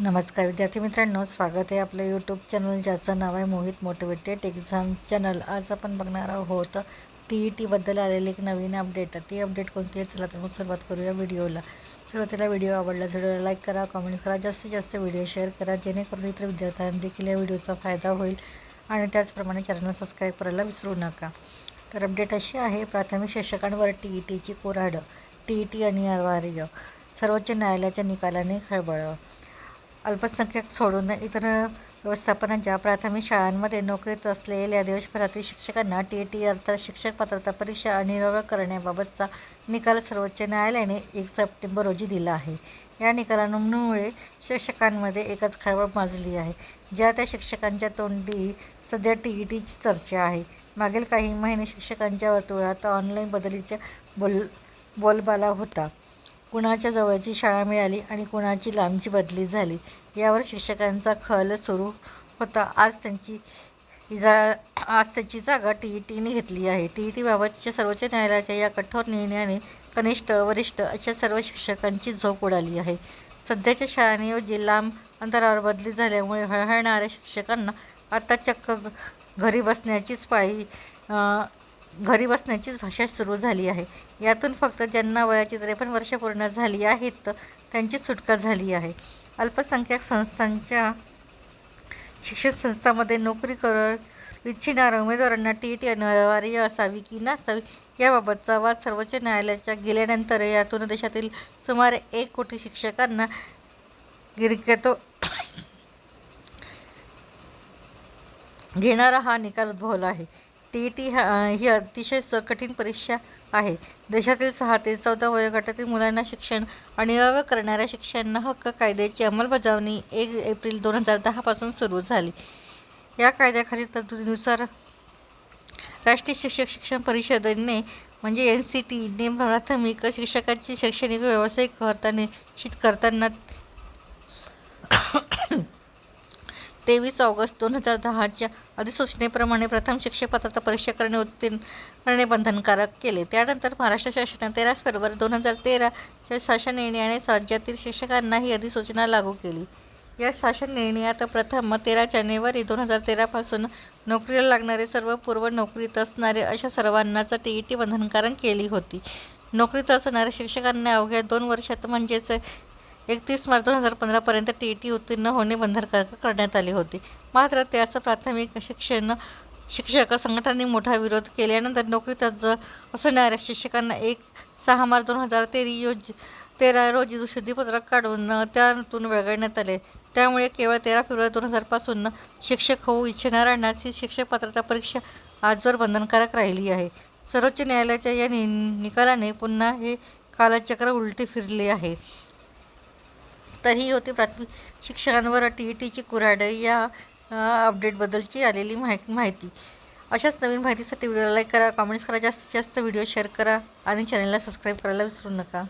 नमस्कार विद्यार्थी मित्रांनो स्वागत आहे आपलं यूट्यूब चॅनल ज्याचं नाव आहे मोहित मोटिवेटेड एक्झाम चॅनल आज आपण बघणार आहोत टी ई टीबद्दल आलेली एक नवीन अपडेट ती अपडेट कोणती आहे? चला तर मग सुरुवात करूया व्हिडिओला सुरुवातीला व्हिडिओ आवडला व्हिडिओला लाईक करा कमेंट्स करा जास्तीत जास्त व्हिडिओ शेअर करा जेणेकरून इतर विद्यार्थ्यांना देखील या व्हिडिओचा फायदा होईल. आणि त्याचप्रमाणे चॅनल सबस्क्राईब करायला विसरू नका. तर अपडेट अशी आहे प्राथमिक शिक्षकांवर टी ई टीची कोराड. टी ई टी अनिवार्य. सर्वोच्च न्यायालयाच्या निकालाने खळबळ. अल्पसंख्याक सोडून इतर व्यवस्थापनांच्या प्राथमिक शाळांमध्ये नोकरीत असलेल्या देशभरातील शिक्षकांना टी टी अर्थात शिक्षक पात्रता परीक्षा अनिवार्य करण्याबाबतचा निकाल सर्वोच्च न्यायालयाने एक सप्टेंबर रोजी दिला आहे. या निकालांमुळे शिक्षकांमध्ये एकच खळबळ माजली आहे. ज्या त्या शिक्षकांच्या तोंडी सध्या टी ई टीची चर्चा आहे. मागील काही महिने शिक्षकांच्या वर्तुळात ऑनलाईन बदलीच्या बोल बोलबाला होता. कुणाच्या जवळची शाळा मिळाली आणि कुणाची लांबची बदली झाली यावर शिक्षकांचा खल सुरू होता. आज त्यांची जा आज त्याची जागा टी ई टीने घेतली आहे. टी ई टीबाबतच्या सर्वोच्च न्यायालयाच्या या कठोर निर्णयाने कनिष्ठ वरिष्ठ अशा सर्व शिक्षकांची झोप उडाली आहे. सध्याच्या शाळांऐवजी लांब अंतरावर बदली झाल्यामुळे हळहळणाऱ्या शिक्षकांना आता चक्क घरी बसण्याचीच पाळी घरी बसण्याचीच भाषा सुरू झाली आहे. यातून फक्त ज्यांना वयाची त्रेपन्न वर्ष पूर्ण झाली आहेत त्यांची सुटका झाली आहे. अल्पसंख्याक संस्थांच्या शिक्षण संस्थांमध्ये नोकरी कर इच्छिणाऱ्या उमेदवारांना टी टी अनिवार्य असावी की नसावी याबाबतचा वाद सर्वोच्च न्यायालयाच्या गेल्यानंतर यातून देशातील सुमारे एक कोटी शिक्षकांना गिरकेतो घेणारा हा निकाल उद्भवला आहे. टी ई टी हा ही अतिशय स कठीण परीक्षा आहे. देशातील सहा ते चौदा वयोगटातील मुलांना शिक्षण अनिवार्य करणाऱ्या शिक्षण हक्क कायद्याची अंमलबजावणी एक एप्रिल दोन हजार दहापासून सुरू झाली. या कायद्याखाली तरतुदीनुसार राष्ट्रीय शिक्षक शिक्षण परिषदेने म्हणजे एन सी टीने प्राथमिक शिक्षकाची शैक्षणिक व्यावसायिक करता निश्चित करताना तेवीस ऑगस्ट दोन हजार दहाच्या अधिसूचनेप्रमाणे प्रथम शिक्षक पात्रता परीक्षा करणे उत्तीर्ण करणे बंधनकारक केले. त्यानंतर महाराष्ट्र शासनाने तेरा फेब्रुवारी दोन हजार तेराच्या शासन निर्णयाने राज्यातील शिक्षकांना ही अधिसूचना लागू केली. या शासन निर्णयात प्रथम तेरा जानेवारी दोन हजार तेरापासून नोकरीला लागणारे सर्व पूर्व नोकरीत असणारे अशा सर्वांनाच टी ई टी बंधनकारक केली होती. नोकरीत असणाऱ्या शिक्षकांना अवघ्या दोन वर्षात म्हणजेच एकतीस मार्च दोन हजार पंधरापर्यंत टी ई टी उत्तीर्ण होणे बंधनकारक करण्यात आले होते. मात्र त्याचं प्राथमिक शिक्षण शिक्षक संघटनांनी मोठा विरोध केल्यानंतर नोकरीत असणाऱ्या शिक्षकांना एक सहा मार्च दोन हजार तेरी योज तेरा रोजी शुद्धीपत्रक काढून त्यातून वगळण्यात आले. त्यामुळे केवळ तेरा फेब्रुवारी दोन हजारपासून शिक्षक होऊ इच्छिणाऱ्यांनाच शिक्षक पात्रता परीक्षा आजवर बंधनकारक राहिली आहे. सर्वोच्च न्यायालयाच्या या नि निकालाने पुन्हा हे कालचक्र उलटे फिरले आहे. तर ही होती. प्राथमिक शिक्षकांवर टी ई टीची कुऱ्हाड या अपडेटबद्दलची आलेली माहि माहिती. अशाच नवीन माहितीसाठी व्हिडिओला लाईक करा. कॉमेंट्स करा. जास्तीत जास्त व्हिडिओ शेअर करा. आणि चॅनलला सबस्क्राईब करायला विसरू नका.